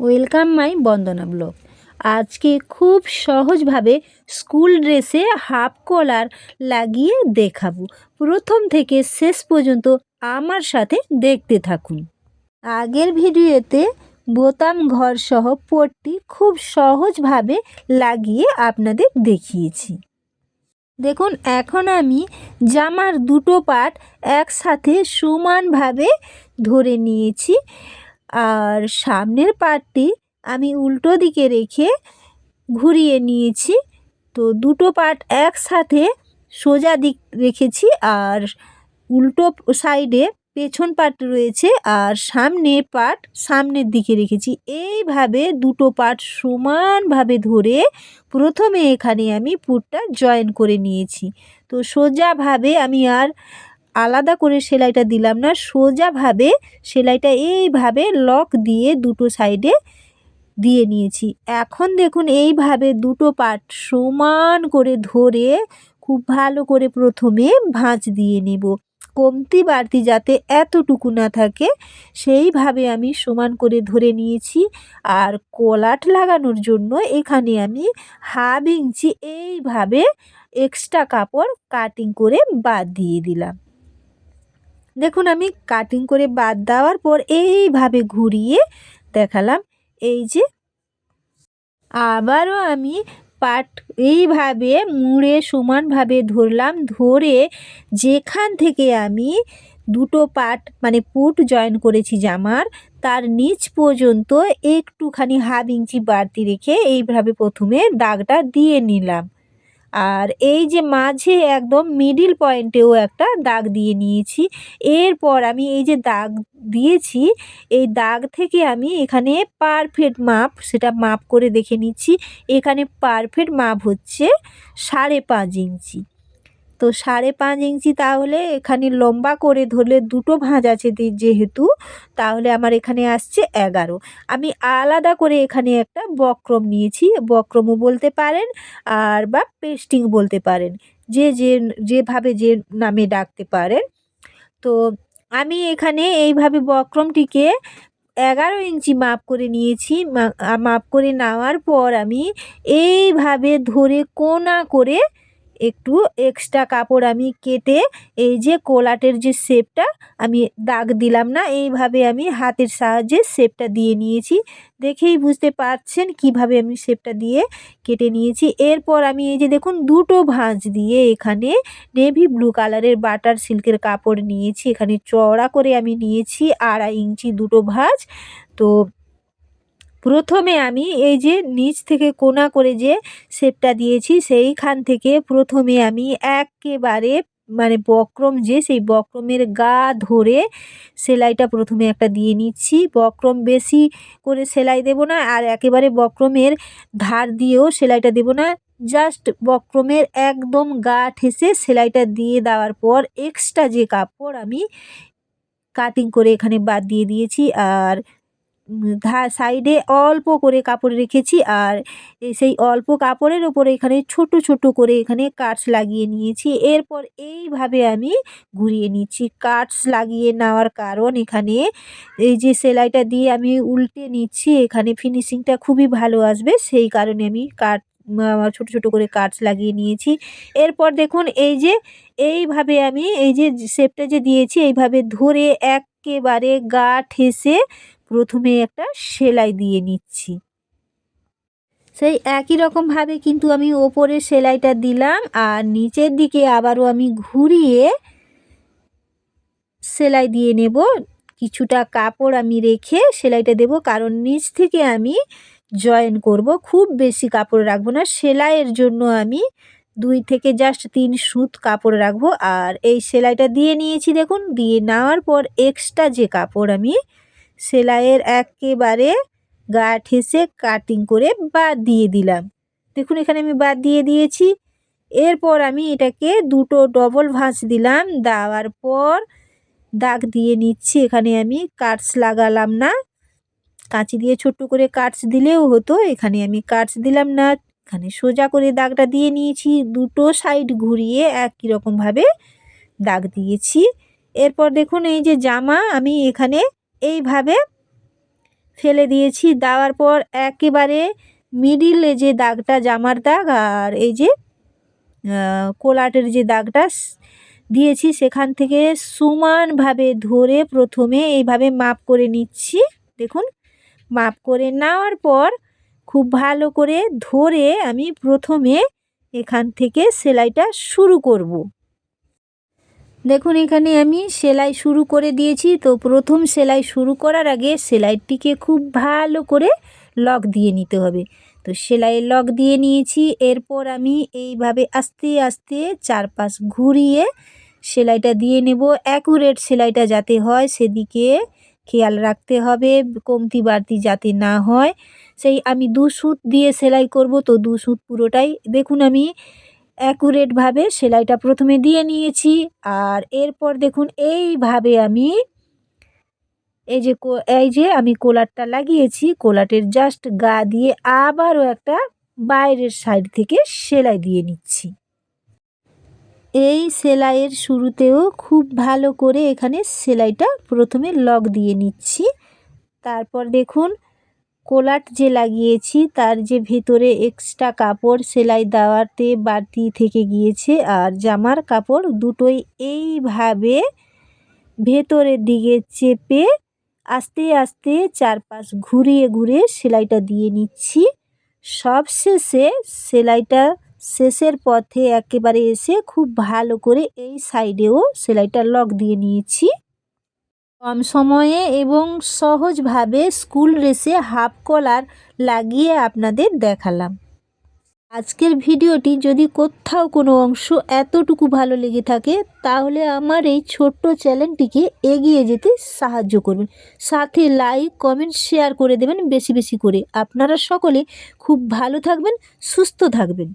Welcome my Bandana blog. আজকে খুব সহজভাবে স্কুল ড্রেসে হাফ কলার লাগিয়ে দেখাবো। প্রথম থেকে শেষ পর্যন্ত আমার সাথে দেখতে থাকুন। আগের ভিডিওতে বোতাম ঘর সহ পট্টি খুব সহজভাবে লাগিয়ে আপনাদের দেখিয়েছি। দেখুন, এখন আমি জামার দুটো পাট একসাথে সমানভাবে ধরে নিয়েছি। আর সামনের পাটটি আমি উল্টো দিকে রেখে ঘুরিয়ে নিয়েছি। তো দুটো পাট একসাথে সোজা দিক রেখেছি আর উল্টো সাইডে পেছন পাট রয়েছে আর সামনে পাট সামনের দিকে রেখেছি। এইভাবে দুটো পাট সমানভাবে ধরে প্রথমে এখানে আমি পুরটা জয়েন করে নিয়েছি। তো সোজাভাবে আমি আর আলাদা করে সেলাইটা দিলাম না, সোজাভাবে সেলাইটা এইভাবে লক দিয়ে দুটো সাইডে দিয়ে নিয়েছি। এখন দেখুন এইভাবে দুটো পাট সমান করে ধরে খুব ভালো করে প্রথমে ভাঁজ দিয়ে নেব। কমতি বাড়তি যাতে এতটুকু না থাকে, সেইভাবে আমি সমান করে ধরে নিয়েছি। আর কলাট লাগানোর জন্য এখানে আমি হাফ ইঞ্চি এইভাবে এক্সট্রা কাপড় কাটিং করে বাদ দিয়ে দিলাম। দেখুন, আমি কাটিং করে বাদ দেওয়ার পর এইভাবে ঘুরিয়ে দেখালাম। এই যে, আবারও আমি পাট এইভাবে মুড়ে সমানভাবে ধরলাম, ধরে যেখান থেকে আমি দুটো পাট মানে পুট জয়েন করেছি জামার, তার নিচ পর্যন্ত একটুখানি হাফ ইঞ্চি বাড়তি রেখে এইভাবে প্রথমে দাগটা দিয়ে নিলাম। আর এই যে মাঝে একদম মিডিল পয়েন্টেও একটা দাগ দিয়ে নিয়েছি। এরপর আমি এই যে দাগ দিয়েছি, এই দাগ থেকে আমি এখানে পারফেক্ট মাপ সেটা মাপ করে দেখে নিচ্ছি। এখানে পারফেক্ট মাপ হচ্ছে সাড়ে পাঁচ ইঞ্চি। তো সাড়ে পাঁচ ইঞ্চি তাহলে এখানে লম্বা করে ধরলে দুটো ভাঁজ আছে যেহেতু, তাহলে আমার এখানে আসছে এগারো। আমি আলাদা করে এখানে একটা বক্রম নিয়েছি, বক্রমও বলতে পারেন আর বা পেস্টিং বলতে পারেন। যে যে, যেভাবে যে নামে ডাকতে পারেন। তো আমি এখানে এইভাবে বক্রমটিকে এগারো ইঞ্চি মাপ করে নিয়েছি। মাপ করে নেওয়ার পর আমি এইভাবে ধরে কোনা করে একটু এক্সট্রা কাপড় আমি কেটে এই যে কোলাটের যে শেপটা আমি দাগ দিলাম না, এইভাবে আমি হাতের সাহায্যে শেপটা দিয়ে নিয়েছি। দেখেই বুঝতে পারছেন কীভাবে আমি শেপটা দিয়ে কেটে নিয়েছি। এরপর আমি এই যে দেখুন দুটো ভাঁজ দিয়ে এখানে নেভি ব্লু কালারের বাটার সিল্কের কাপড় নিয়েছি। এখানে চড়া করে আমি নিয়েছি আড়াই ইঞ্চি দুটো ভাঁজ। তো প্রথমে আমি এই যে নিচ থেকে কোনা করে যে শেপটা দিয়েছি, সেইখান থেকে প্রথমে আমি একেবারে মানে বক্রম যে, সেই বক্রমের গা ধরে সেলাইটা প্রথমে একটা দিয়ে নিচ্ছি। বক্রম বেশি করে সেলাই দেব না, আর একেবারে বক্রমের ধার দিয়েও সেলাইটা দেব না। জাস্ট বক্রমের একদম গা ঠেসে সেলাইটা দিয়ে দেওয়ার পর এক্সট্রা যে কাপড় আমি কাটিং করে এখানে বাদ দিয়ে দিয়েছি, আর সাইডে অল্প করে কাপড় রেখেছি আর সেই অল্প কাপড়ের ওপরে এখানে ছোট ছোট করে এখানে কাটস লাগিয়ে নিয়েছি। এরপর এইভাবে আমি ঘুরিয়ে নিচ্ছি। কাটস লাগিয়ে নেওয়ার কারণ এখানে এই যে সেলাইটা দিয়ে আমি উল্টে নিচ্ছি, এখানে ফিনিশিংটা খুবই ভালো আসবে। সেই কারণে আমি কাট ছোট ছোট করে কাটস লাগিয়ে নিয়েছি। এরপর দেখুন এই যে, এইভাবে আমি এই যে শেপটা যে দিয়েছি, এইভাবে ধরে একেবারে গা ঠেসে প্রথমে একটা সেলাই দিয়ে নিচ্ছি। সেই একই রকমভাবে কিন্তু আমি ওপরে সেলাইটা দিলাম আর নিচের দিকে আবারও আমি ঘুরিয়ে সেলাই দিয়ে নেব। কিছুটা কাপড় আমি রেখে সেলাইটা দেব কারণ নিচ থেকে আমি জয়েন করব। খুব বেশি কাপড় রাখব না। সেলাইয়ের জন্য আমি দুই থেকে জাস্ট তিন সুত কাপড় রাখব। আর এই সেলাইটা দিয়ে নিয়েছি দেখুন। দিয়ে নেওয়ার পর এক্সট্রা যে কাপড় আমি সেলাইয়ের একেবারে গা ঠেসে কাটিং করে বাদ দিয়ে দিলাম। দেখুন, এখানে আমি বাদ দিয়ে দিয়েছি। এরপর আমি এটাকে দুটো ডবল ভাঁজ দিলাম। দেওয়ার পর দাগ দিয়ে নিচ্ছি। এখানে আমি কাটস লাগালাম না। কাঁচি দিয়ে ছোট্ট করে কাটস দিলেও হতো। এখানে আমি কাটস দিলাম না। এখানে সোজা করে দাগটা দিয়ে নিয়েছি। দুটো সাইড ঘুরিয়ে একই রকমভাবে দাগ দিয়েছি। এরপর দেখুন, এই যে জামা আমি এখানে এইভাবে ফেলে দিয়েছি। দেওয়ার পর একেবারে মিডিলে যে দাগটা, জামার দাগ আর এই যে কোলাটের যে দাগটা দিয়েছি, সেখান থেকে সমানভাবে ধরে প্রথমে এইভাবে মাপ করে নিচ্ছি। দেখুন, মাপ করে নেওয়ার পর খুব ভালো করে ধরে আমি প্রথমে এখান থেকে সেলাইটা শুরু করব। দেখুন, এখানে আমি সেলাই শুরু করে দিয়েছি। তো প্রথম সেলাই শুরু করার আগে সেলাইটিকে খুব ভালো করে লক দিয়ে নিতে হবে। তো সেলাইয়ের লক দিয়ে নিয়েছি। এরপর আমি এইভাবে আস্তে আস্তে চারপাশ ঘুরিয়ে সেলাইটা দিয়ে নেব। অ্যাকুরেট সেলাইটা যাতে হয়, সেদিকে খেয়াল রাখতে হবে, কমতি বাড়তি যাতে না হয়। সেই আমি দু সুত দিয়ে সেলাই করব। তো দু সুত পুরোটাই, দেখুন আমি অ্যাকুরেটভাবে সেলাইটা প্রথমে দিয়ে নিয়েছি। আর এরপর দেখুন, এইভাবে আমি এই যে এই যে আমি কোলারটা লাগিয়েছি কোলাটের জাস্ট গা দিয়ে আবারও একটা বাইরের সাইড থেকে সেলাই দিয়ে নিচ্ছি। এই সেলাইয়ের শুরুতেও খুব ভালো করে এখানে সেলাইটা প্রথমে লক দিয়ে নিচ্ছি। তারপর দেখুন কোলাট যে লাগিয়েছি, তার যে ভেতরে এক্সট্রা কাপড় সেলাই দেওয়াতে বাড়তি থেকে গিয়েছে আর জামার কাপড় দুটোই এইভাবে ভেতরের দিকে চেপে আস্তে আস্তে চারপাশ ঘুরিয়ে ঘুরিয়ে সেলাইটা দিয়ে নিচ্ছি। সব শেষে সেলাইটা শেষের পথে একেবারে এসে খুব ভালো করে এই সাইডেও সেলাইটা লক দিয়ে নিয়েছি। কম সময়ে এবং সহজভাবে স্কুল ড্রেসে হাফ কলার লাগিয়ে আপনাদের দেখালাম। আজকের ভিডিওটি যদি কোথাও কোনো অংশ এতটুকু ভালো লেগে থাকে, তাহলে আমার এই ছোট্ট চ্যানেলটিকে এগিয়ে যেতে সাহায্য করবেন। সাথে লাইক, কমেন্ট, শেয়ার করে দেবেন বেশি বেশি করে। আপনারা সকলে খুব ভালো থাকবেন, সুস্থ থাকবেন।